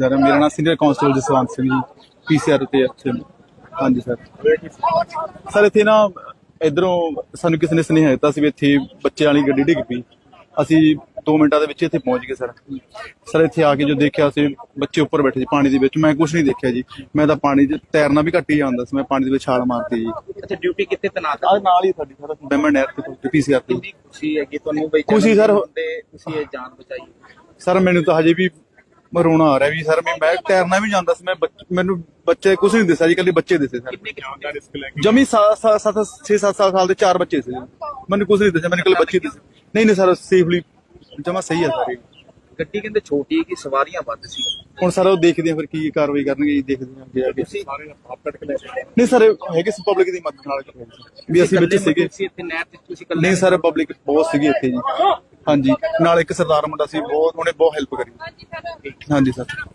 Sir ਮੇਰਾ ਨਾਮ senior constable Jaswant Singh ji PCR ਤੇ ਇੱਥੇ। ਹਾਂਜੀ ਸਰ। ਸਰ ਇੱਥੇ ਨਾ ਇਧਰੋਂ ਸਾਨੂੰ ਕਿਸੇ ਨੇ ਸੁਨੇਹਾ ਦਿੱਤਾ ਸੀ ਵੀ ਇੱਥੇ ਬੱਚੇ ਵਾਲੀ ਗੱਡੀ ਡਿੱਗ ਪਈ। ਅਸੀਂ 2 ਮਿੰਟਾਂ ਦੇ ਵਿੱਚ ਇੱਥੇ ਪਹੁੰਚ ਗਏ ਸਰ। ਸਰ ਇੱਥੇ ਆ ਕੇ ਜੋ ਦੇਖਿਆ ਸੀ ਬੱਚੇ ਉੱਪਰ ਬੈਠੇ ਸੀ ਪਾਣੀ ਦੇ ਵਿੱਚ। ਮੈਂ ਕੁਝ ਨਹੀਂ ਦੇਖਿਆ ਜੀ। ਮੈਂ ਤਾਂ ਪਾਣੀ 'ਚ ਤੈਰਨਾ ਵੀ ਘੱਟ ਹੀ ਜਾਂਦਾ ਸੀ। ਮੈਂ ਪਾਣੀ ਦੇ ਵਿੱਚ ਛਾਲ ਮਾਰਤੀ ਜੀ। ਅੱਛਾ ਡਿਊਟੀ ਕਿੱਥੇ ਤਨਾਤ ਆ ਨਾਲ ਹੀ ਸਾਡੀ ਸਰ। ਬੈਮਨ ਨਹਿਰ ਤੇ ਪੀਸੀਆਰ ਤੇ ਖੁਸ਼ੀ ਹੈਗੀ ਤੁਹਾਨੂੰ ਬਈ ਖੁਸ਼ੀ ਸਰ। ਤੁਸੀਂ ਇਹ ਜਾਨ ਬਚਾਈ। ਸਰ ਮੈਨੂੰ ਤਾਂ ਹਜੇ ਵੀ ਰੋਣਾ ਆ ਰਿਹਾ ਵੀ ਸਰ ਮੈਂ ਮੈਂ ਤੈਰਨਾ ਵੀ ਜਾਂਦਾ ਸੀ ਮੈਂ ਬੱਚ- ਮੈਨੂੰ ਬੱਚੇ ਕੁਝ ਨਹੀਂ ਦਿਸਿਆ ਜੀ ਕੱਲੇ ਬੱਚੇ ਦਿਸੇ ਸਰ ਰਿਸਕ ਲੈ ਜਮੀ 7 6 7 ਸਾਲ ਦੇ ਚਾਰ ਬੱਚੇ ਸੀ ਮੈਨੂੰ ਕੁਝ ਨਹੀਂ ਦਿਸਿਆ ਮੈਨੂੰ ਕੱਲੇ ਬੱਚੇ ਦਿਸੇ ਨਹੀਂ ਨਹੀਂ ਸਰ ਸੇਫਲੀ ਜਮਾ ਸਹੀ ਹੈ ਸਰ ਇਹ। ਗੱਡੀ ਕਹਿੰਦੇ ਛੋਟੀ ਕਿ ਸਵਾਰੀਆਂ ਵੱਧ ਸੀ? ਹੁਣ ਸਰ ਉਹ ਦੇਖਦੇ ਆ ਫਿਰ ਕੀ ਕਾਰਵਾਈ ਕਰਨਗੇ ਜੀ ਦੇਖਦੇ ਆ ਅੱਗੇ ਤੁਸੀਂ ਸਾਰੇ ਆਪ ਕੱਟ ਕੇ ਲੈ ਕੇ ਨਹੀਂ ਸਰ ਹੈਗੇ ਸੀ ਪਬਲਿਕ ਦੀ ਮਦਦ ਨਾਲ। ਵੀ ਅਸੀਂ ਬੱਚੇ ਸੀਗੇ। ਤੁਸੀਂ ਇੱਥੇ ਨਹਿਰ ਤੇ ਤੁਸੀਂ ਇਕੱਲੇ ਨਹੀਂ ਸਰ ਪਬਲਿਕ ਬਹੁਤ ਸੀਗੀ ਇੱਥੇ ਜੀ। ਹਾਂਜੀ ਨਾਲ ਇੱਕ ਸਰਦਾਰ ਮੁੰਡਾ ਸੀ ਬਹੁਤ ਉਹਨੇ ਬਹੁਤ ਹੈਲਪ ਕਰੀ। ਹਾਂਜੀ ਸਰ।